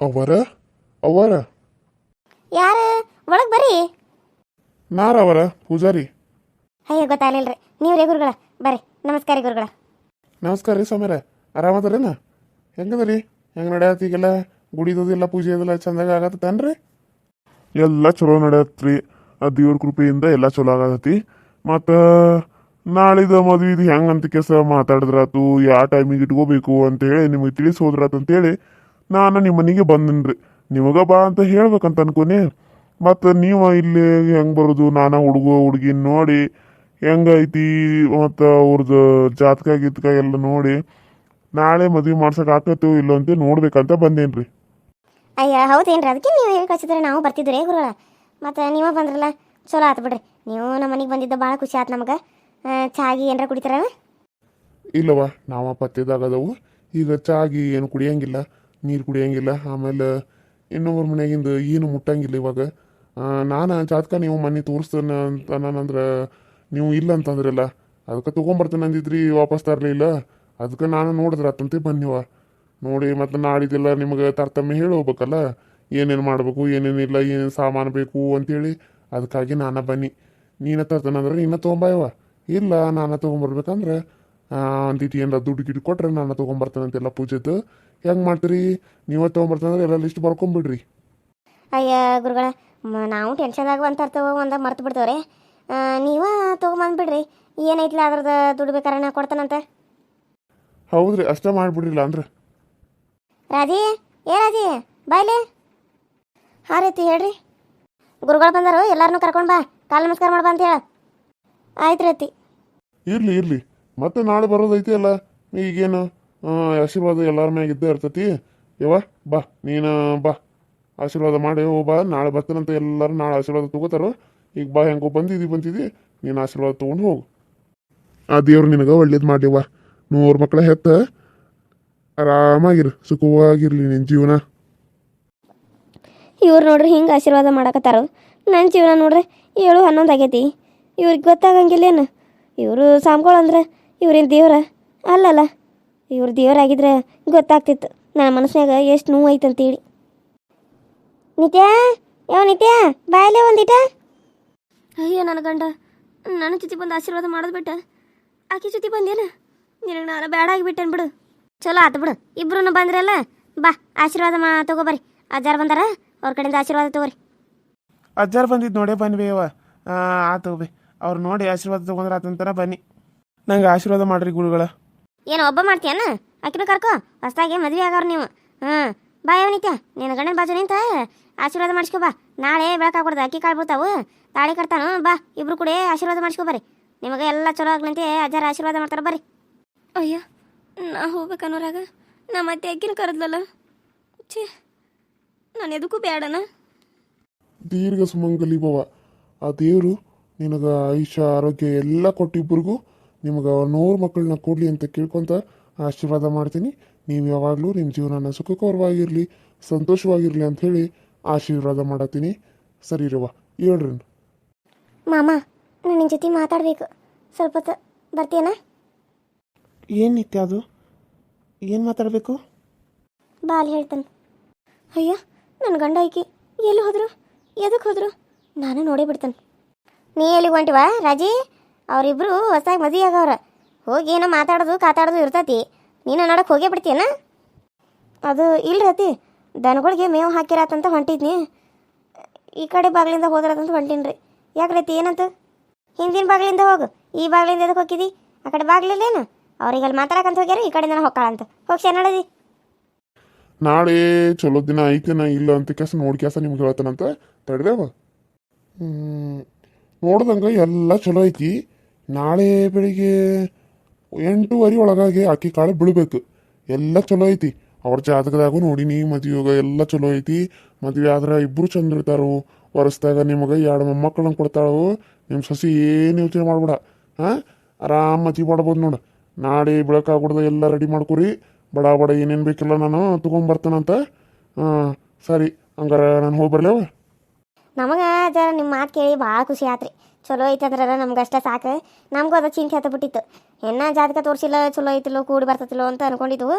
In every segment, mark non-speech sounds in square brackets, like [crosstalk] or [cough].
ಅವರ? ಅವರ? ಯಾರ? ಒಳಗೆ ಬರ್ರಿ. ನಾರ ಅವರ? ಪೂಜಾರಿ. ಅಯ್ಯೋ ಗೊತ್ತಾಗಲಿಲ್ರಿ ನೀವು ರೇ ಗುರುಗಳ. ಬರ್ರಿ. ನಮಸ್ಕಾರ ಗುರುಗಳ. ನಮಸ್ಕಾರ ರೀ ಸಮೀರ ಆರಾಮದರೇನ? ಹೆಂಗದರಿ? ಹೆಂಗೆ ನಡೆಯತ್ತೀಗೆಲ್ಲ ಗುಡಿದದೆಲ್ಲ ಪೂಜೆ ಅದೆಲ್ಲ ಚಂದಾಗ ಆಗತ್ತೇನ್ರಿ ಎಲ್ಲ ಚಲೋ ನಡೆಯತ್ರಿ. ಆ ದೇವ್ರ ಕೃಪೆಯಿಂದ ಎಲ್ಲ ಚಲೋ ಆಗತೈತಿ ಮತ್ತು ನಾಳಿದ ಮದುವೆ ಇದು ಹೆಂಗೆ ಅಂತ ಕೆಸ ಮಾತಾಡಿದ್ರಾತು ಯಾವ ಟೈಮಿಗೆ ಇಟ್ಕೋಬೇಕು ಅಂತೇಳಿ ನಿಮಗೆ ತಿಳಿಸಿ ಹೋದ್ರಾತು ಅಂತೇಳಿ ನಾನು ನಿಮ್ಮ ಮನೆಗೆ ಬಂದಿನ್ರಿ. ನಿಮಗೆ ಬಾ ಅಂತ ಹೇಳ್ಬೇಕಂತ ಅನ್ಕೊನಿ ಮತ್ತು ನೀವು ಇಲ್ಲಿ ಹೆಂಗೆ ಬರೋದು? ನಾನು ಹುಡುಗ ಹುಡುಗಿ ನೋಡಿ. ಹೆಂಗೈತಿ ಮತ್ತು ಅವ್ರದ್ದು ಜಾತಕ ಗೀತಕ ಎಲ್ಲ ನೋಡಿ. ನಾಳೆ ಮದುವೆ ಮಾಡ್ಸಕ್ ಆಕತ್ತೋ ಇಲ್ಲೋ ಅಂತ ನೋಡ್ಬೇಕಂತ ಬಂದೇನ್ರಿ. ಅಯ್ಯ ಹೌದೇನ್ರಿ? ಅದಕ್ಕೆ ನೀವು ಹೇಳಿ ಕಳಿಸಿದ್ರೆ ನಾವು ಬರ್ತಿದ್ರೆ ಗುರುಗಳ. ಮತ್ತು ನೀವೇ ಬಂದ್ರಲ್ಲ ಚಲೋ ಆತು ಬಿಡ್ರಿ. ನೀವು ನಮ್ಮ ಮನೆಗೆ ಬಂದಿದ್ದ ಭಾಳ ಖುಷಿ ಆತು ನಮಗೆ. ಚಾಗಿ ಏನಾರ ಕುಡಿತಾರ? ಇಲ್ಲವ ನಾವ ಪತ್ತೆದಾಗದವು ಈಗ ಚಾಗಿ ಏನು ಕುಡಿಯಂಗಿಲ್ಲ. ನೀರು ಕುಡಿಯಂಗಿಲ್ಲ, ಆಮೇಲೆ ಇನ್ನೊಬ್ಬರ ಮನೆಯಾಗಿಂದ ಏನು ಮುಟ್ಟಂಗಿಲ್ಲ ಇವಾಗ. ನಾನು ಜಾತಕ ನೀವು ಮನೆ ತೋರಿಸ್ತೇನೆ ಅಂತ ನಾನಂದ್ರೆ ನೀವು ಇಲ್ಲ ಅಂತಂದ್ರಲ್ಲ, ಅದಕ್ಕೆ ತೊಗೊಂಬರ್ತೇನೆ ಅಂದಿದ್ರಿ, ವಾಪಸ್ ತರಲಿಲ್ಲ. ಅದಕ್ಕೆ ನಾನು ನೋಡಿದ್ರೆ ಅತ್ತಂತೆ ಬನ್ನಿವ. ನೋಡಿ, ಮತ್ತು ನಾಳಿದೆಲ್ಲ ನಿಮಗೆ ತರ್ತಮ್ಮ ಹೇಳಿ ಹೋಗ್ಬೇಕಲ್ಲ, ಏನೇನು ಮಾಡಬೇಕು ಏನೇನಿಲ್ಲ ಏನೇನು ಸಾಮಾನು ಬೇಕು ಅಂತೇಳಿ ಅದಕ್ಕಾಗಿ ನಾನು ಬನ್ನಿ. ನೀನ ತರ್ತೇನಂದ್ರೆ ನೀನ ತೊಗೊಂಬಾಯವ ಇಲ್ಲ, ನಾನು ತೊಗೊಂಬರ್ಬೇಕಂದ್ರೆ ಅಂದಿಟ್ಟು ಏನಾರ ದುಡ್ಡು ಗಿಡ್ಡು ಕೊಟ್ರೆ ನಾನು ತೊಗೊಂಬರ್ತೇನಂತೆಲ್ಲ ಪೂಜೆದು. ಹೆಂಗೆ ಮಾಡ್ತೀರಿ? ನೀವೇ ತೊಗೊಂಬರ್ತಂದ್ರೆ ಎಲ್ಲ ಲಿಸ್ಟ್ ಬರ್ಕೊಂಬಿಡ್ರಿ. ಅಯ್ಯ ಗುರುಗಳ ನಾವು ಟೆನ್ಷನ್ದಾಗ ಒಂದು ತರ್ತೇವೆ ಒಂದ ಮರ್ತು ಬಿಡ್ತೇವ್ರಿ. ನೀವ ತೊಗೊಂಬಂದ್ಬಿಡ್ರಿ. ಏನೈತಿಲ್ಲ ಅದ್ರದ್ದು ದುಡ್ಡು ಬೇಕಾರೆ ನಾ ಕೊಡ್ತಾನಂತ? ಹೌದ್ರಿ ಅಷ್ಟೇ ಮಾಡಿಬಿಡ್ರಿಲ್ಲ ಅಂದ್ರೆ. ರಾಜಿ ಏ ರಾಜಿ ಬಾಯ್ಲಿ. ಹಾಂ ರೀತಿ ಹೇಳ್ರಿ. ಗುರುಗಳು ಬಂದರು ಎಲ್ಲಾರನು ಕರ್ಕೊಂಡು ಬಾ. ಕಾಲು ನಮಸ್ಕಾರ ಮಾಡ್ಬಾ ಅಂತ ಹೇಳ. ಆಯ್ತು ರೀತಿ. ಇರ್ಲಿ ಇರ್ಲಿ. ಮತ್ತೆ ನಾಳೆ ಬರೋದೈತಿ ಅಲ್ಲ ಈಗೇನು? ಆಶೀರ್ವಾದ ಎಲ್ಲರ ಮ್ಯಾಗ ಇದ್ದೇ ಇರ್ತೈತಿ. ಯವ್ವ, ಬಾ, ನೀನು ಬಾ. ಆಶೀರ್ವಾದ ಮಾಡಿ, ಓ, ಬಾ, ನಾಳೆ ಬರ್ತಾನಂತ ಎಲ್ಲರೂ ನಾಳೆ ಆಶೀರ್ವಾದ ತಗೋತಾರೋ. ಈಗ ಬಾ, ಹೆಂಗೋ ಬಂದಿದ್ದಿ ಬಂದಿದ್ದಿ ನೀನು ಆಶೀರ್ವಾದ ತೊಗೊಂಡು ಹೋಗು. ಆ ದೇವ್ರು ನಿನಗೆ ಒಳ್ಳೇದು ಮಾಡಿವ ನೂರು ಮಕ್ಕಳ ಹೆತ್ತ, ಆರಾಮಾಗಿರು, ಸುಖವಾಗಿರ್ಲಿ ನಿನ್ನ ಜೀವನ. ಇವ್ರು ನೋಡ್ರಿ ಹಿಂಗೆ ಆಶೀರ್ವಾದ ಮಾಡಕತ್ತಾರ. ನನ್ನ ಜೀವನ ನೋಡ್ರಿ ಏಳು, ಹನ್ನೊಂದು ಆಗೈತಿ. ಇವ್ರಿಗೆ ಗೊತ್ತಾಗಂಗಿಲ್ಲೇನು? ಇವರು ಸಾಮ್ಗಳು ಅಂದ್ರೆ ಇವ್ರೇನು ದೇವ್ರ. ಅಲ್ಲಲ್ಲ. ಇವ್ರು ದೇವರಾಗಿದ್ರೆ ಗೊತ್ತಾಗ್ತಿತ್ತು. ನನ್ನ ಮನಸ್ಸಿನಾಗ ಎಷ್ಟು ನೋವು ಐತೆ ಅಂತೇಳಿ ನಿತ್ಯ? ಯಾವ ನಿತ್ಯ ಬಾಯಲ್ಲೇ ಒಂದಿಟ. ಅಯ್ಯೋ ನನ್ನ ಗಂಡ ನನ್ನ ಜೊತೆ ಬಂದು ಆಶೀರ್ವಾದ ಮಾಡೋದು ಬಿಟ್ಟ. ಆಕೆ ಜೊತೆ ಬಂದೇನ? ನಿನಗೆ ನಾನು ಬೇಡ ಆಗಿಬಿಟ್ಟೇನು ಬಿಡು. ಚಲೋ ಆತು ಬಿಡು. ಇಬ್ರು ಬಂದ್ರಲ್ಲ ಬಾ ಆಶೀರ್ವಾದ ಮಾ ತಗೋಬರ್ರಿ ಅಜ್ಜಾರು ಬಂದಾರ ಅವ್ರ ಕಡೆಯಿಂದ ಆಶೀರ್ವಾದ ತಗೋರಿ. ಅಜ್ಜಾರು ಬಂದಿದ್ದು ನೋಡೇ ಬನ್ನಿ ಅವ ಆ ತಗೋಬೇ. ಅವ್ರು ನೋಡಿ ಆಶೀರ್ವಾದ ತೊಗೊಂಡ್ರೆ ಆತಂತಾರ ಬನ್ನಿ. ನಂಗೆ ಆಶೀರ್ವಾದ ಮಾಡ್ರಿ ಗುರುಗಳ. ಏನು ಒಬ್ಬ ಮಾಡ್ತೀಯನ? ಆಕಿನ ಕರ್ಕೋ ಹೊಸ್ದಾಗಿ ಮದುವೆ ಆಗೋರು ನೀವು. ಹ್ಞೂ ಬಾ ಅವನಿತ್ಯ ನಿತ್ಯ ನಿನ್ನ ಗಂಡನ ಬಾಜು ನಿಂತ ಆಶೀರ್ವಾದ ಮಾಡಿಸ್ಕೊ ಬಾ. ನಾಳೆ ಬೆಳಕಾಗ್ಬಿಡ್ದು ಅಕ್ಕಿ ಕಾಳು ಬಿಡ್ತಾವು ತಾಳಿ ಕಟ್ತಾನು ಬಾ ಇಬ್ರು ಕೂಡ ಆಶೀರ್ವಾದ ಮಾಡಿಸ್ಕೊ ಬರ್ರಿ. ನಿಮಗೆ ಎಲ್ಲ ಚಲೋ ಆಗ್ಲಂತೆ ಅಜ್ಜಾರ ಆಶೀರ್ವಾದ ಮಾಡ್ತಾರೆ ಬರ್ರಿ. ಅಯ್ಯೋ ನಾ ಹೋಗ್ಬೇಕನ್ನೋರಾಗ ನಾ ಮತ್ತೆ ಅಕ್ಕಿನ ಕರೆದ್ಲಲ್ಲ. ಛೇ ನಾನು ಎದಕ್ಕೂ ಬೇಡನ ದೀರ್ಘ ಸುಮಂಗಲಿ ಬವ ಆ ದೇವರು ನಿನಗೆ ಆಯುಷ್ಯ ಆರೋಗ್ಯ ಎಲ್ಲ ಕೊಟ್ಟಿಬ್ಬರಿಗೂ ನಿಮಗೆ ನೂರು ಮಕ್ಕಳನ್ನ ಕೊಡಲಿ ಅಂತ ಕೇಳ್ಕೊತ ಆಶೀರ್ವಾದ ಮಾಡ್ತೀನಿ. ನೀವು ಯಾವಾಗಲೂ ನಿಮ್ಮ ಜೀವನನ ಸುಖಕರವಾಗಿರಲಿ ಸಂತೋಷವಾಗಿರಲಿ ಅಂತ ಹೇಳಿ ಆಶೀರ್ವಾದ ಮಾಡತ್ತೀನಿ. ಸರಿ ರವ ಹೇಳ್ರಿ. ಮಾಮ ನಾನು ನಿನ್ನ ಜೊತೆ ಮಾತಾಡಬೇಕು. ಸ್ವಲ್ಪ ಹೊತ್ತು ಬರ್ತೀಯನಾ? ಏನು ನಿತ್ಯ ಅದು? ಏನು ಮಾತಾಡಬೇಕು? ಬಾಲ್ ಹೇಳ್ತಾನೆ. ಅಯ್ಯ ನನ್ನ ಗಂಡ ಐಕಿ ಎಲ್ಲಿ ಹೋದ್ರು? ಎದಕ್ಕೆ ಹೋದ್ರು? ನಾನು ನೋಡೇ ಬಿಡ್ತಾನೆ. ನೀ ಎಲ್ಲಿಗೆ ಹೊಂಟಿವಾ ರಾಜಿ? ಅವರಿಬ್ರು ಹೊಸದಾಗಿ ಮದುವೆ ಆಗವ್ರ. ಹೋಗಿ ಏನೋ ಮಾತಾಡೋದು ಕಾತಾಡೋದು ಇರ್ತತಿ. ನೀನು ನಡಕ್ಕೆ ಹೋಗೇ ಬಿಡ್ತೀಯನ? ಅದು ಇಲ್ರಿ ಅತಿ ದನಗಳಿಗೆ ಮೇವು ಹಾಕಿರತ್ತಂತ ಹೊಂಟಿದ್ನಿ. ಈ ಕಡೆ ಬಾಗಿಲಿಂದ ಹೋದ್ರದಂತ ಹೊಂಟೀನಿ ರೀ ಯಾಕೆ ರೀತಿ ಏನಂತ? ಹಿಂದಿನ ಬಾಗಿಲಿಂದ ಹೋಗು. ಈ ಬಾಗಿಲಿಂದ ಎದಕ್ಕೆ ಹೋಗಿದಿ? ಆ ಕಡೆ ಬಾಗಿಲಿಲ್ಲೇನು? ಅವ್ರಿಗೆ ಅಲ್ಲಿ ಮಾತಾಡಕಂತ ಹೋಗ್ಯಾರ, ಈ ಕಡೆಯಿಂದ ಹೋಗ್ಕಾಳಂತ ಹೋಗಿ ಚೆನ್ನಾಡದಿ ನಾಳೆ ಚಲೋ ದಿನ ಐತೆನ ಇಲ್ಲ ಅಂತ ಕೆಲಸ ನೋಡಿ ಕೆಲಸ ನಿಮ್ಗೆ ಹೇಳ್ತಾನಂತ ತಡೆದೇವ ನೋಡ್ದಂಗೆ ಎಲ್ಲ ಚಲೋ ಐತಿ. ನಾಳೆ ಬೆಳಿಗ್ಗೆ ಎಂಟೂವರೆ ಒಳಗಾಗಿ ಅಕ್ಕಿ ಕಾಳು ಬೀಳ್ಬೇಕು. ಎಲ್ಲ ಚಲೋ ಐತಿ. ಅವ್ರ ಜಾತಕದಾಗೂ ನೋಡಿನಿ ಮದುವೆಗ ಎಲ್ಲ ಚಲೋ ಐತಿ. ಮದುವೆ ಆದ್ರೆ ಇಬ್ರು ಚಂದ ಇರ್ತಾರೋ. ವರ್ಸ್ದಾಗ ನಿಮಗೆ ಎರಡು ಮೊಮ್ಮಕ್ಕಳನ್ನ ಕೊಡ್ತಾಳು. ನಿಮ್ಮ ಸಸಿ ಏನು ಯೋಚನೆ ಮಾಡ್ಬೇಡ. ಹಾಂ? ಆರಾಮ್ ಮದುವೆ ಮಾಡ್ಬೋದು ನೋಡು. ನಾಳೆ ಬೆಳಕಾಗ್ಬಿಡ್ದ ಎಲ್ಲ ರೆಡಿ ಮಾಡ್ಕೊರಿ. ಬಡ ಬಡ ಏನೇನು ಬೇಕಿಲ್ಲ ನಾನು ತೊಗೊಂಬರ್ತಾನಂತ ಹಾಂ, ಸರಿ. ಹಂಗಾರೆ ನಾನು ಹೋಗಿ ಬರ್ಲೇವ ನಮಗೆ ಜರ ನಿಮ್ಮ ಮಾತು ಕೇಳಿ ಭಾಳ ಖುಷಿ ಆತ್ರಿ. ಚಲೋ ಐತಂದ್ರೆ ನಮ್ಗೆ ಅಷ್ಟೇ ಸಾಕು. ನಮಗೂ ಅದು ಚಿಂತೆ ಹತ್ತ ಬಿಟ್ಟಿತ್ತು. ಹೆಣ್ಣ ಜಾತಕ ತೋರಿಸಿಲ್ಲ ಚಲೋ ಐತಿಲ್ಲೋ ಕೂಡಿ ಬರ್ತತಿಲ್ಲೋ ಅಂತ ಅನ್ಕೊಂಡಿದ್ವು.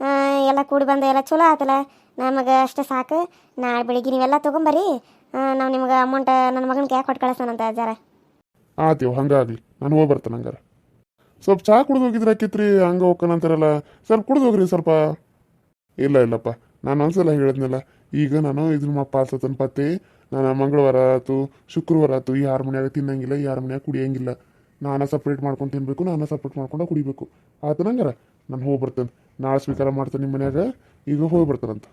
ಆ, ಎಲ್ಲ ಕೂಡಿ ಬಂದ ಎಲ್ಲ ಚಲೋ ಆತಲ್ಲ. ನಮಗೆ ಅಷ್ಟೇ ಸಾಕು. ನಾಳೆ ಬೆಳಿಗ್ಗೆ ನೀವೆಲ್ಲ ತೊಗೊಂಬರ್ರಿ ನಾವು ನಿಮ್ಗೆ ಅಮೌಂಟ್ ನನ್ನ ಮಗನ ಕ್ಯಾಕ್ ಕೊಟ್ಟು ಕಳಿಸ್ತಾನಂತ ಜರ. ಆತೀವ್ ಹಂಗಾಗ್ಲಿ. ನಾನು ಹೋಗಿ ಬರ್ತೇನೆ ಹಂಗಾರ. ಸ್ವಲ್ಪ ಚಹಾ ಕುಡ್ದು ಹೋಗಿದ್ರೆ ಆಕಿತ್ರಿ ಹಂಗೆ ಹೋಗ್ಕನಂತಾರಲ್ಲ ಸ್ವಲ್ಪ ಕುಡ್ದು ಹೋಗ್ರಿ ಸ್ವಲ್ಪ. ಇಲ್ಲ ಇಲ್ಲಪ್ಪ. ನಾನು ಒಂದ್ಸಲ ಹೇಳಿದ್ನಲ್ಲ. ಈಗ ನಾನು ಇದ್ರ ಆಸತನ ಪತ್ತೆ. ನಾನು ಮಂಗಳವಾರ ಆಯ್ತು, ಶುಕ್ರವಾರ ಆಯ್ತು ಯಾರ ಮನ್ಯಾಗ ತಿನ್ನಂಗಿಲ್ಲ ಯಾರ ಮನ್ಯಾಗ ಕುಡಿಯಂಗಿಲ್ಲ. ನಾನು ಸಪ್ರೇಟ್ ಮಾಡ್ಕೊಂಡು ತಿನ್ನಬೇಕು ನಾನು ಸಪ್ರೇಟ್ ಮಾಡ್ಕೊಂಡು ಕುಡಿಬೇಕು. ಆಯ್ತು ನಂಗಾರ? ನಾನು ಹೋಗಿ ಬರ್ತೇನೆ. ನಾಳೆ ಸ್ವೀಕಾರ ಮಾಡ್ತೇನೆ ನಿಮ್ಮ ಮನ್ಯಾಗ, ಈಗ ಹೋಗಿ ಬರ್ತಾನಂತ.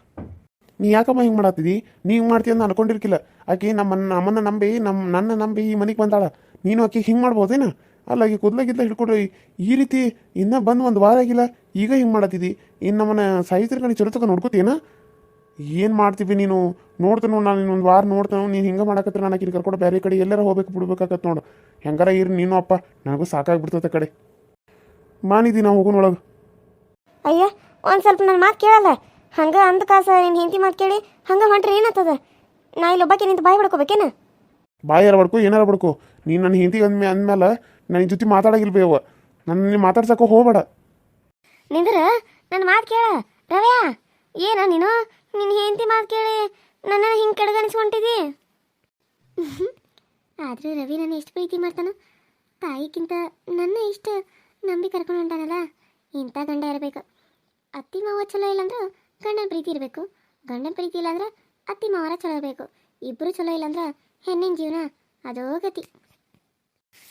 ನೀ ಯಾಕಮ್ಮ ಹಿಂಗೆ ಮಾಡತ್ತಿದಿ ನೀ ಹಿಂಗೆ ಮಾಡ್ತೀಯ ಅಂತ ಅನ್ಕೊಂಡಿರ್ಕಿಲ್ಲ. ಆಕೆ ನಮ್ಮ ನಮ್ಮನ್ನು ನಂಬಿ ನಮ್ಮ ನನ್ನ ನಂಬಿ ಈ ಮನೆಗೆ ಬಂದಾಳ. ನೀನು ಆಕೆ ಹಿಂಗೆ ಮಾಡ್ಬೋದೇನ? ಅಲ್ಲ ಈಗ ಕೂದಲಾಗಿದ್ದ ಹಿಡ್ಕೊಡ್ರಿ ಈ ರೀತಿ ಇನ್ನೂ ಬಂದು ಒಂದು ವಾರ ಆಗಿಲ್ಲ, ಈಗ ಹಿಂಗೆ ಮಾಡತ್ತಿದಿ ಇನ್ನು ನಮ್ಮನ್ನ ಸಾಹಿತ್ಯ ಕಣಿ ಚಲೋ ತಗೊಂಡು ನೋಡ್ಕೋತೀನ ಏನು ಮಾಡ್ತೀವಿ ನೀನು? ನೋಡ್ತಾನು ನಾನು ಇನ್ನೊಂದು ವಾರ ನೋಡ್ತೇನೆ. ನೀನು ಹಿಂಗೆ ಮಾಡಕತ್ರ ನನಗೆ ಇಲ್ಲಿ ಕರ್ಕೊಂಡು ಬೇರೆ ಕಡೆ ಎಲ್ಲಾರ ಹೋಗ್ಬೇಕು ಬಿಡ್ಬೇಕಾಗತ್ತೆ ನೋಡು. ಹೆಂಗಾರ ಇರು ನೀನು ಅಪ್ಪ. ನನಗೂ ಸಾಕಾಗ್ಬಿಡ್ತದೆ ಕಡೆ. ಮಾನಿದಿ ನಾವು ಹೋಗೋಣ ಒಳಗೆ. ಅಯ್ಯ ಒಂದು ಸ್ವಲ್ಪ ನನ್ನ ಮಾತು ಕೇಳಲ್ಲ. ಹಂಗೆ ಅಂದ ಕಾಸ ನಿನ್ನ ಹೆಂಡತಿ ಮಾತು ಕೇಳಿ ಹಂಗೆ ಹೊಂಟ್ರೆ ಏನಾಗ್ತದ? ನಾ ಇಲ್ಲಿ ಒಬ್ಬಕ್ಕೆ ನಿಂತು ಬಾಯಿ ಬಿಡ್ಕೋಬೇಕೇನು ಬಾಯಾರ ಬಡ್ಕೊ ಏನಾರ ಬಿಡ್ಕೋ ನೀನು ನನ್ನ ಹಿಂದಿ ಅಂದ್ಮೇ ಅಂದ್ಮೇಲೆ ನನ್ನ ಜೊತೆ ಮಾತಾಡಂಗಿಲ್ಲ ಬೇವ ನನ್ನ ಮಾತಾಡ್ಸಕ್ಕೆ ಹೋಗ್ಬೇಡ. ನಿಂದ್ರ ನನ್ನ ಮಾತು ಕೇಳ. ರವ್ಯಾ ಏನ ನೀನು? ನಿನ್ನ ಹೆಂಡತಿ ಮಾತು ಕೇಳಿ ನನ್ನ ಹಿಂಗೆ ಕಡೆಗಣಿಸ್ಕೊಂಡಿದ್ದಿ [laughs] ಆದರೂ ರವಿ ನನ್ನ ಎಷ್ಟು ಪ್ರೀತಿ ಮಾಡ್ತಾನ ತಾಯಿಗಿಂತ ನನ್ನ ಇಷ್ಟು ನಂಬಿ ಕರ್ಕೊಂಡು ಹೊಂಟಾನಲ್ಲ, ಇಂಥ ಗಂಡ ಇರಬೇಕು. ಅತ್ತಿ ಮಾವ ಚಲೋ ಇಲ್ಲಂದ್ರೆ ಗಂಡನ ಪ್ರೀತಿ ಇರಬೇಕು. ಗಂಡನ ಪ್ರೀತಿ ಇಲ್ಲಾಂದ್ರೆ ಅತ್ತಿ ಮಾವರ ಚಲೋ ಇರಬೇಕು. ಇಬ್ಬರು ಚಲೋ ಇಲ್ಲಂದ್ರೆ ಹೆಣ್ಣಿನ ಜೀವನ ಅದೋ ಗತಿ.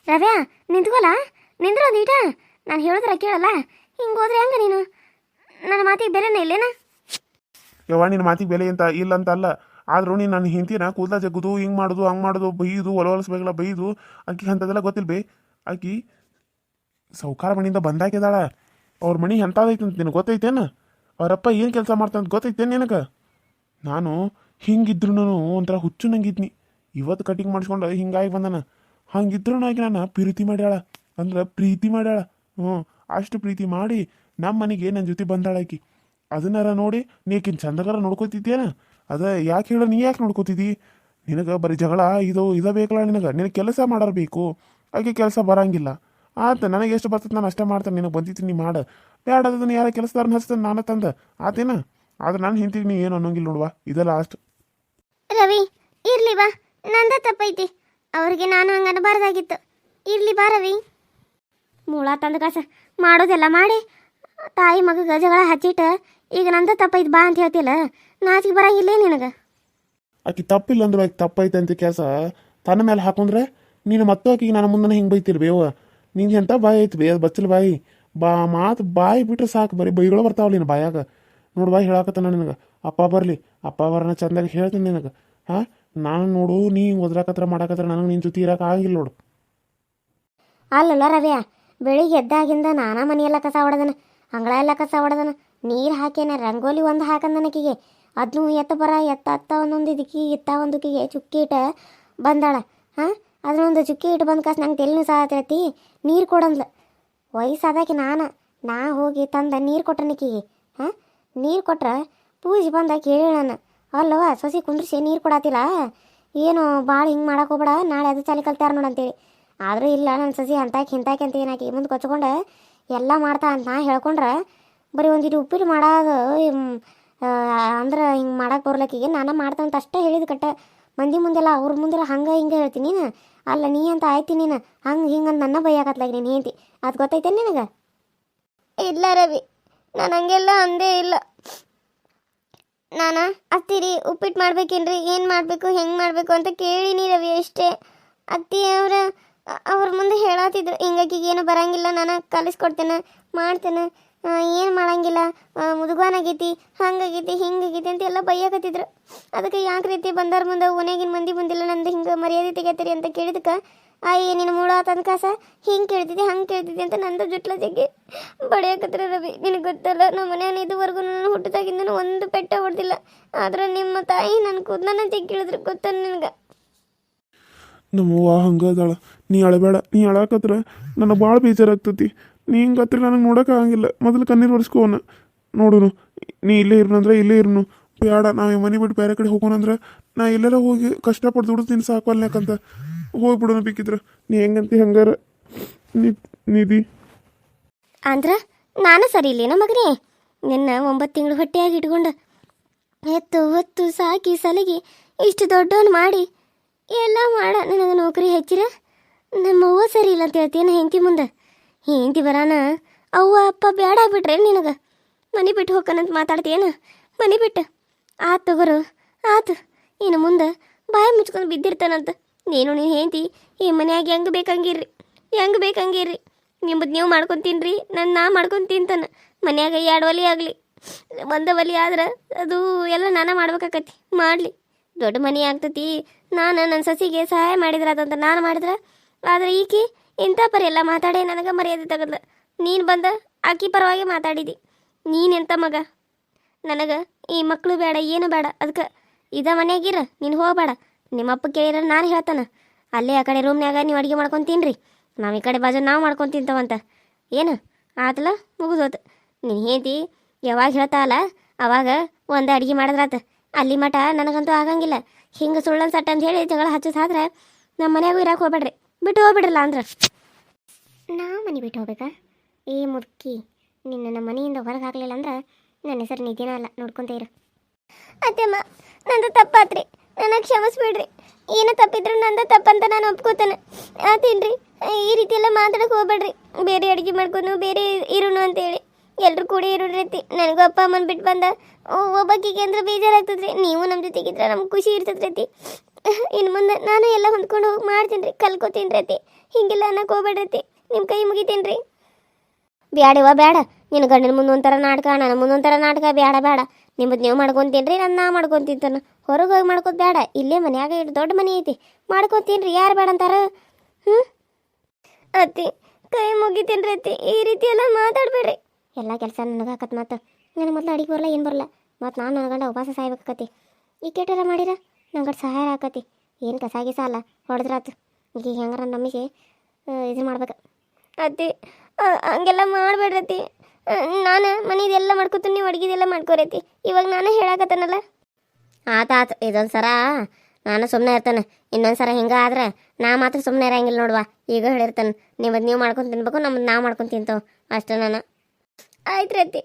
ರವ್ಯಾ ನಿಂತ್ಕೋಲ ನಿಂದ್ರ ಒಂದು ಈಟ? ನಾನು ಹೇಳಿದ್ರೆ ಕೇಳಲ್ಲ? ಹಿಂಗೆ ಹೋದ್ರೆ ಹೆಂಗೆ ನೀನು? ನನ್ನ ಮಾತಿಗೆ ಬೆಲೆನೇ ಇಲ್ಲೇನ? ಯವ್ವ ನಿನ್ನ ಮಾತಿಗೆ ಬೆಲೆ ಅಂತ ಇಲ್ಲ ಅಂತ ಅಲ್ಲ. ಆದರೂ ನೀನು ನನ್ನ ಹಿಂತಿನ ಕೂದಲ ಜಗ್ಗುದು, ಹಿಂಗೆ ಮಾಡುದು, ಹಂಗೆ ಮಾಡೋದು ಬೈದು ಒಲವಲಿಸ್ಬೇಕಲ್ಲ ಬೈದು ಆಕಿ ಅಂಥದ್ದೆಲ್ಲ ಗೊತ್ತಿಲ್ಲ ಬೇ. ಆಕಿ ಸೌಕಾರ ಮನೆಯಿಂದ ಬಂದಾಕಿದಾಳ ಅವ್ರ ಮನೆ ಅಂತ ನಿನಗೆ ಗೊತ್ತೈತೇನ? ಅವರಪ್ಪ ಏನು ಕೆಲಸ ಮಾಡ್ತಾನಂತ ಗೊತ್ತೈತೇನು ನಿನಗೆ? ನಾನು ಹಿಂಗಿದ್ರು ಒಂಥರ ಹುಚ್ಚು ನಂಗಿದ್ನಿ ಇವತ್ತು ಕಟಿಂಗ್ ಮಾಡಿಸ್ಕೊಂಡು ಹಿಂಗಾಗಿ ಬಂದನ. ಹಂಗಿದ್ರು ಆಗಿ ನಾನು ಪ್ರೀತಿ ಮಾಡ್ಯಾಳ. ಅಂದ್ರೆ ಪ್ರೀತಿ ಮಾಡ್ಯಾಳ. ಹ್ಞೂ ಅಷ್ಟು ಪ್ರೀತಿ ಮಾಡಿ ನಮ್ಮ ಮನೆಗೆ ನನ್ನ ಜೊತೆ ಬಂದಾಳ ಆಕಿ. ಅದನ್ನಾರ ನೋಡಿ ನೀಕಿನ್ ಚಂದಗಾರ ನೋಡ್ಕೋತಿದ್ದೇನ ಅದ ಯಾಕೆ ಹೇಳ, ನೀ ಯಾಕೆ ನೋಡ್ಕೋತಿದ್ದಿ? ನಿನಗೆ ಬರೀ ಜಗಳ ಇದು, ಇದ ಬೇಕಲ್ಲ ನಿನಗೆ? ನಿನಗೆ ಕೆಲಸ ಮಾಡಾರ ಬೇಕು. ಆಕೆ ಕೆಲಸ ಬರಂಗಿಲ್ಲ. ಆತ ನನಗೆ ಎಷ್ಟು ಬರ್ತದೆ ನಾನು ಅಷ್ಟೇ ಮಾಡ್ತೇನೆ, ನಿನಗೆ ಬಂದಿತ್ತು ನೀ ಮಾಡು. ಬೇಡ ಅದನ್ನು ಯಾರ ಕೆಲಸದಾರನ ಹಚ್ತಾನೆ, ನಾನು ತಂದ. ಆತೇನ? ಆದ್ರೆ ನಾನು ಹಿಂತಿಗೆ ನೀ ಏನು ಅನ್ನೋಂಗಿಲ್ಲ ನೋಡುವ, ಇದ ಲಾಸ್ಟ್ ರವಿ, ಇರ್ಲಿ ಬಾ. ನಂದ ತಪ್ಪೈತಿ. ಅವ್ರಿಗೆ ನಾನು ಹಂಗೆ ಅನ್ನಬಾರ್ದಾಗಿತ್ತು ಇರ್ಲಿ ಬಾ ರವಿ. ಮೂಳ ತಂದ ಕಾಸ ಮಾಡೋದೆಲ್ಲ ಮಾಡಿ, ತಾಯಿ ಮಗ ಜಗಳ ಹಚ್ಚಿಟ್ಟ ಈಗ ನಂದ ತಪ್ಪೈತಿ ಬಾ ಅಂತ ಹೇಳ್ತಿಲ್ಲ ನಾಚಿಗೆ ಬರಂಗಿಲ್ಲ ನಿನಗೆ? ಆಕಿ ತಪ್ಪಿಲ್ಲ ಅಂದ್ರೆ ಆಕೆ ತಪ್ಪೈತೆ ಅಂತ ಕೆಲಸ. ತನ್ನ ಮೇಲೆ ಹಾಕೊಂಡ್ರೆ ನೀನು ಮತ್ತೆ ಆಕಿಗೆ ನನ್ನ ಮುಂದೆ ಹಿಂಗೆ ಬೈತಿರ್ ಬೇವ ನಿಂಗೆ ಎಂತ ಬಾಯಿ ಐತಿ ಬೇ ಬಚ್ಚಲ್ ಬಾಯಿ. ಬಾ ಮಾತು ಬಾಯಿ ಬಿಟ್ರೆ ಸಾಕು ಬರೀ ಬೈಗಳು ಬರ್ತಾವಲ್ಲ ನಿನ್ನ ಬಾಯಾಗ. ನೋಡು ಬಾಯಿ ಹೇಳಾಕತ್ತಾನ ನಿನಗೆ. ಅಪ್ಪ ಬರಲಿ ಅಪ್ಪ ಬರೋಣ ಚಂದಾಗಿ ಹೇಳ್ತೀನಿ ನಿನಗೆ. ಹಾಂ ನಾನು ನೋಡು ನೀ ಒದ್ರಾಕತ್ರ ಮಾಡಾಕತ್ರ ನನಗೆ ನಿನ್ನ ಜೊತೆ ಇರಕ್ಕೆ ಆಗಿಲ್ಲ ನೋಡು. ಅಲ್ಲಲ್ಲ ರವ್ಯ ಬೆಳಿಗ್ಗೆ ಎದ್ದಾಗಿಂದ ನಾನಾ ಮನೆಯೆಲ್ಲ ಕಸ ಹೊಡೆದನ ಅಂಗಳ ಎಲ್ಲ ಕಸ ಹೊಡೆದನ ನೀರು ಹಾಕ್ಯಾನ, ರಂಗೋಲಿ ಒಂದು ಹಾಕಂದನಕಿಗೆ ಅದನ್ನು ಎತ್ತ ಬರ, ಎತ್ತ ಅತ್ತ ಒಂದೊಂದು ಇದಕ್ಕೆ, ಇತ್ತ ಒಂದಕ್ಕಿಗೆ ಚುಕ್ಕಿ ಇಟ್ಟ ಬಂದಾಳ. ಹಾಂ? ಅದನ್ನೊಂದು ಚುಕ್ಕಿ ಇಟ್ಟು ಬಂದ ಕಾಸು ನಂಗೆ ತೆಲಿನೂ ಸಾತೈತಿ ನೀರು ಕೊಡಂದ್ಲ. ವಯಸ್ಸಾದಾಕಿ ನಾನು, ನಾ ಹೋಗಿ ತಂದ ನೀರು ಕೊಟ್ಟನಕಿಗೆ. ಹಾಂ? ನೀರು ಕೊಟ್ರೆ ಪೂಜೆ ಬಂದ ನಾನು. ಅಲ್ಲವ ಸಸಿ ಕುಂದ್ರಿಸಿ ನೀರು ಕೊಡತ್ತಿಲ್ಲ ಏನು ಭಾಳ ಹಿಂಗೆ ಮಾಡಕ್ಕೆ ಹೋಗ್ಬೇಡ, ನಾಳೆ ಅದು ಚಾಲಿ ಕಲ್ತಾರ ನೋಡಂತೇಳಿ ಆದರೂ ಇಲ್ಲ ನನ್ನ ಸಸಿ ಅಂತಾಕೆ, ಹಿಂತಾಕೆ ಅಂತ ಏನಾಕಿ ಮುಂದೆ ಕೊಚ್ಕೊಂಡು, ಎಲ್ಲ ಮಾಡ್ತಾ ಅಂತ ನಾ ಹೇಳ್ಕೊಂಡ್ರೆ ಬರೀ ಒಂದಿಟ್ಟು ಉಪ್ಪಿಟ್ಟು ಮಾಡಾಗ ಅಂದ್ರೆ ಹಿಂಗೆ ಮಾಡಕ್ಕೆ ಈಗ ನಾನು ಮಾಡ್ತಾನಂತ ಅಷ್ಟೇ ಹೇಳಿದ ಕಟ್ಟ. ಮಂದಿ ಮುಂದೆಲ್ಲ ಅವ್ರ ಮುಂದೆಲ್ಲ ಹಂಗೆ ಹಿಂಗೆ ಹೇಳ್ತೀನಿ ನೀನು. ಅಲ್ಲ ನೀ ಅಂತ ಆಯ್ತಿ ನೀನು. ಹಂಗೆ ಹಿಂಗೆ ಅಂತ ನನ್ನ ಬೈಯಾಕತ್ಲಾಗ ನೀನು ಹೇಳ್ತಿ ಅದು ಗೊತ್ತೈತೆ ನಿನಗೆ? ಇಲ್ಲ ರವಿ, ನಾನು ಹಂಗೆಲ್ಲ ಅಂದೇ ಇಲ್ಲ. ನಾನು? ಅತ್ತಿರಿ ಉಪ್ಪಿಟ್ಟು ಮಾಡ್ಬೇಕೇನ್ರಿ? ಏನು ಮಾಡಬೇಕು, ಹೆಂಗೆ ಮಾಡಬೇಕು ಅಂತ ಕೇಳಿನಿ ರವಿ ಅಷ್ಟೇ. ಅತ್ತಿ ಅವರ, ಅವ್ರ ಮುಂದೆ ಹೇಳತ್ತಿದ್ರು ಹಿಂಗಾಕಿಗೆ ಏನು ಬರಂಗಿಲ್ಲ, ನಾನು ಕಲಿಸ್ಕೊಡ್ತೇನೆ, ಮಾಡ್ತೇನೆ. ಏನು ಮಾಡಂಗಿಲ್ಲ? ಮುದುಗಾನಾಗೈತಿ, ಹಂಗಾಗೈತಿ, ಹಿಂಗಾಗೈತಿ ಅಂತ ಎಲ್ಲ ಬೈಯಾಕತ್ತಿದ್ರು. ಅದಕ್ಕೆ ಯಾಕೆ ರೀತಿ ಬಂದಾರ ಮುಂದೆ? ಓನ್ಯಾಗಿನ ಮಂದಿ ಬಂದಿಲ್ಲ, ನಂದು ಹಿಂಗೆ ಮರ್ಯಾದೆ ತೆಗೆತೀರಿ ಅಂತ ಕೇಳಿದಕ್ಕೆ ಆಯ್ ನಿನ್ನ ಮೂಳ ತನಕಾಸ ಕಾಸ? ಹಿಂಗೆ ಕೇಳ್ತಿದ್ದೆ, ಹಂಗೆ ಕೇಳ್ತಿದ್ದೆ ಅಂತ ನಂದು ಜುಟ್ಲ ಜಗ್ಗಿ ಬಡಿಯಾಕತ್ರ ರವಿ. ನಿನಗೆ ಗೊತ್ತಲ್ಲ, ನಮ್ಮ ಮನೆಯನ್ನು ಇದುವರೆಗೂ ನಾನು ಹುಟ್ಟದಾಗಿಂದ ಒಂದು ಪೆಟ್ಟ ಹೊಡೆದಿಲ್ಲ. ಆದ್ರೆ ನಿಮ್ಮ ತಾಯಿ ನನ್ನ ಕೂದಲನ್ನ ಜಗ್ಗಿಳಿದ್ರೆ ಗೊತ್ತಲ್ಲ ನಿನಗೆ? ನಮ್ಮವ್ವ ಹಂಗದಾಳ ನೀ ಅಳಬೇಡ, ನೀ ಅಳಾಕತ್ರ ನನಗೆ ಭಾಳ ಬೇಜಾರಾಗ್ತತಿ. ನೀ ಹಿಂಗತ್ರ ನನಗೆ ನೋಡೋಕೆ ಆಗಂಗಿಲ್ಲ. ಮೊದಲು ಕಣ್ಣೀರು ಒರೆಸ್ಕೋನ ನೋಡುನು, ನೀ ಇಲ್ಲೇ ಇರ್ನಂದ್ರೆ ಇಲ್ಲೇ ಇರ್ನು. ಬೇಡ, ನಾವು ಮನೆ ಬಿಟ್ಟು ಬೇರೆ ಕಡೆ ಹೋಗೋಣಂದ್ರೆ ನಾ ಎಲ್ಲೆಲ್ಲ ಹೋಗಿ ಕಷ್ಟಪಟ್ಟು ದುಡ್ದು ಸಾಕು ಸಾಕು ಅಲ್ಯಾಕಂತ ಹೋಗ್ಬಿಡೋಣ ಬೇಕಿದ್ರ ನೀ ಹೆಂಗಂತಿ ಹಂಗಾರ? ನಿಧಿ. ಅಂದ್ರ ನಾನು ಸರಿ ಇಲ್ಲೇನ ಮಗನೇ? ನಿನ್ನ ಒಂಬತ್ತು ತಿಂಗಳು ಹೊಟ್ಟೆಯಾಗಿ ಇಟ್ಕೊಂಡು ಎತ್ತು ಹೊತ್ತು ಸಾಕಿ ಸಲಗಿ ಇಷ್ಟು ದೊಡ್ಡವನು ಮಾಡಿ ಎಲ್ಲ ಮಾಡ. ನನಗೆ ನೌಕರಿ ಹೆಚ್ಚಿರ? ನಮ್ಮವ್ವ ಸರಿ ಇಲ್ಲ ಅಂತ ಹೇಳ್ತೀನಿ ಹೆಂಡತಿ ಮುಂದೆ? ಹೆಂಡತಿ ಬರಾನ? ಅವ್ವ, ಅಪ್ಪ ಬೇಡ ಆಗ್ಬಿಟ್ರೆ ನಿನಗೆ? ಮನೆ ಬಿಟ್ಟು ಹೋಗ್ಕನಂತ ಮಾತಾಡ್ತೀಯೇನ? ಮನೆ ಬಿಟ್ಟು. ಆತು ತಗೋರು, ಆತು. ಇನ್ನು ಮುಂದೆ ಬಾಯಿ ಮುಚ್ಕೊಂಡು ಬಿದ್ದಿರ್ತಾನಂತ. ನೀನು ನೀನು ಹೇಂತಿ ಈ ಮನೆಯಾಗಿ ಹೆಂಗೆ ಬೇಕಂಗಿರ್ರಿ? ಹೆಂಗೆ ಬೇಕಂಗಿರ್ರಿ? ನಿಮ್ಮದು ನೀವು ಮಾಡ್ಕೊಂತೀನಿ ನನ್ನ ನಾ ಮಾಡ್ಕೊಂಡು ತಿಂತಾನೆ. ಮನ್ಯಾಗ ಎರಡು ಒಲಿ ಆಗಲಿ. ಒಂದು ಒಲಿ ಆದ್ರೆ ಅದು ಎಲ್ಲ ನಾನೇ ಮಾಡ್ಬೇಕಾಕತಿ. ಮಾಡಲಿ. ದೊಡ್ಡ ಮನೆ ಆಗ್ತತಿ. ನಾನು ನನ್ನ ಸಸಿಗೆ ಸಹಾಯ ಮಾಡಿದ್ರಾದಂತ ನಾನು ಮಾಡಿದ್ರೆ. ಆದ್ರೆ ಈಕಿ ಇಂಥ ಪರ ಎಲ್ಲ ಮಾತಾಡಿ ನನಗೆ ಮರ್ಯಾದೆ ತಗದ. ನೀನು ಬಂದ, ಆಕಿ ಪರವಾಗಿ ಮಾತಾಡಿದಿ. ಎಂಥ ಮಗ? ನನಗೆ ಈ ಮಕ್ಕಳು ಬೇಡ, ಏನು ಬೇಡ. ಅದಕ್ಕೆ ಇದ ಮನೆಯಾಗಿರ ನೀನು ಹೋಗಬೇಡ. ನಿಮ್ಮ ಅಪ್ಪ ಕೇಳಿರ ನಾನು ಹೇಳ್ತಾನೆ. ಅಲ್ಲೇ ಆ ಕಡೆ ರೂಮ್ನ್ಯಾಗ ನೀವು ಅಡುಗೆ ಮಾಡ್ಕೊಂಡು ತಿನ್ರಿ ನಾವು ಈ ಕಡೆ ಬಾಜು ನಾವು ಮಾಡ್ಕೊಂಡು ಏನು? ಆತಲ್ಲ ಮುಗಿದೋತು. ನೀನು ಹೇಂತಿ ಯಾವಾಗ ಹೇಳ್ತಾವಲ್ಲ ಅವಾಗ ಒಂದು ಅಡುಗೆ ಮಾಡಿದ್ರಾತ. ಅಲ್ಲಿ ಮಠ ನನಗಂತೂ ಆಗಂಗಿಲ್ಲ. ಹಿಂಗೆ ಸುಳ್ಳನ್ ಸಟ್ಟ ಅಂತ ಹೇಳಿ ಜಗಳ ಹಚ್ಚಿಸಾದ್ರೆ ನಮ್ಮ ಮನೆಯಾಗೂ ಇರಕ್ಕೆ ಹೋಗ್ಬೇಡ್ರಿ. ಬಿಟ್ಟು ಹೋಗ್ಬಿಡ್ರಲ್ಲ ಅಂದ್ರೆ? ನಾ ಮನೆ ಬಿಟ್ಟು ಹೋಗ್ಬೇಕಾ? ಏ ಮುದುಕಿ ನಿನ್ನ ಮನೆಯಿಂದ ಹೊರಗೆ ಹಾಕ್ಲಿಲ್ಲ ಅಂದ್ರೆ ನನ್ನ ಹೆಸರು ನಿಧಿನ ಅಲ್ಲ ನೋಡ್ಕೊಂತ ಇರು. ಅತ್ತೆಮ್ಮ ನಂದು ತಪ್ಪಾತ್ರಿ. ನನಗೆ ಕ್ಷಮಿಸ್ಬಿಡ್ರಿ. ಏನು ತಪ್ಪಿದ್ರು ನಂದು ತಪ್ಪಂತ ನಾನು ಒಪ್ಕೋತಾನೆ. ಆತೇನ್ರಿ ಈ ರೀತಿ ಎಲ್ಲ ಮಾತಾಡಕ್ಕೆ ಹೋಗ್ಬೇಡ್ರಿ. ಬೇರೆ ಅಡುಗೆ ಮಾಡ್ಕೊಂಡು ಬೇರೆ ಇರೋಣ ಅಂತೇಳಿ. ಎಲ್ಲರೂ ಕೂಡ ಇರೋದ್ರೈತಿ ನನಗೂ ಅಪ್ಪ ಅಮ್ಮನ ಬಿಟ್ಟು ಬಂದ ಓ ಒಬ್ಬಾಕಿಗೆ ಅಂದ್ರೆ ಬೇಜಾರಾಗ್ತದ್ರಿ. ನೀವು ನಮ್ಮ ಜೊತೆಗಿದ್ರೆ ನಮ್ಗೆ ಖುಷಿ ಇರ್ತದ್ರೈತಿ [laughs] ಇನ್ನು ಮುಂದೆ ನಾನು ಎಲ್ಲ ಹೊಂದ್ಕೊಂಡು ಹೋಗಿ ಮಾಡ್ತೀನಿ ರೀ ಕಲ್ಕೋತೀನಿ ರೈತಿ ಹಿಂಗೆಲ್ಲ ಅನ್ನಕ್ಕೆ ಹೋಗ್ಬೇಡ್ರತಿ ನಿಮ್ಮ ಕೈ ಮುಗಿತೀನಿ ರೀ ಬ್ಯಾಡವ ಬೇಡ ನಿನ್ನ ಗಂಡನ ಮುಂದೆ ಒಂಥರ ನಾಟಕ ನನ್ನ ಮುಂದೊಂಥರ ನಾಟಕ ಬೇಡ ಬೇಡ ನಿಮ್ಮದು ನೀವು ಮಾಡ್ಕೊಂತೀನಿ ರೀ ನಾನು ನಾ ಮಾಡ್ಕೊಂತಿಂತಾನ ಹೊರಗೆ ಹೋಗಿ ಮಾಡ್ಕೋದು ಬೇಡ ಇಲ್ಲೇ ಮನ್ಯಾಗ ಇಟ್ಟು ದೊಡ್ಡ ಮನೆ ಐತಿ. ಮಾಡ್ಕೊತೀನಿ ರೀ ಯಾರು ಬೇಡ ಅಂತಾರ? ಹ್ಞೂ ಅತ್ತಿ ಕೈ ಮುಗಿತೀನಿ ರೀ ಅತ್ತಿ ಈ ರೀತಿ ಎಲ್ಲ ಮಾತಾಡ್ಬೇಡ್ರಿ. ಎಲ್ಲ ಕೆಲಸ ನನಗೆ ಹಾಕತ್ ಮತ್ತು. ನನಗೆ ಮೊದಲು ಅಡಿಗೆ ಬರಲ್ಲ ಏನು ಬರಲ್ಲ ಮತ್ತು ನಾನು ನನ್ನ ಗಂಡ ಉಪವಾಸ ಸಾಯ್ಬೇಕಾಕತಿ ಈ ಕೆಟ್ಟರ ಮಾಡಿರ? ನಂಗೆ ಸಹಾಯ ಆಕತಿ. ಏನು ಕಸ ಗಿಸ ಅಲ್ಲ ಹೊಡೆದ್ರಾತು. ಈಗ ಹೆಂಗಾರ ನಮಗೆ ಇದು ಮಾಡ್ಬೇಕು. ಅತ್ತಿ ಹಂಗೆಲ್ಲ ಮಾಡಬೇಡ್ರತಿ ನಾನು ಮನೆದೆಲ್ಲ ಮಾಡ್ಕೊತೀನಿ ನೀವು ಅಡುಗೆದೆಲ್ಲ ಮಾಡ್ಕೊರತಿ ಇವಾಗ ನಾನು ಹೇಳಕತ್ತನಲ್ಲ? ಆತ ಆತು. ಇದೊಂದು ಸರ ನಾನು ಸುಮ್ಮನೆ ಇರ್ತಾನೆ. ಇನ್ನೊಂದು ಸರ ಹಿಂಗೆ ಆದ್ರೆ ನಾ ಮಾತ್ರ ಸುಮ್ಮನೆ ಇರಂಗಿಲ್ಲ ನೋಡುವ. ಈಗ ಹೇಳಿರ್ತಾನೆ. ನಿಮ್ಮದು ನೀವು ಮಾಡ್ಕೊಂಡು ತಿನ್ಬೇಕು ನಮ್ಮದು ನಾ ಮಾಡ್ಕೊಂಡು ತಿಂತೇವೆ. ಅಷ್ಟೇ ನಾನು. ಆಯ್ತು ರೀ ಅತ್ತಿ.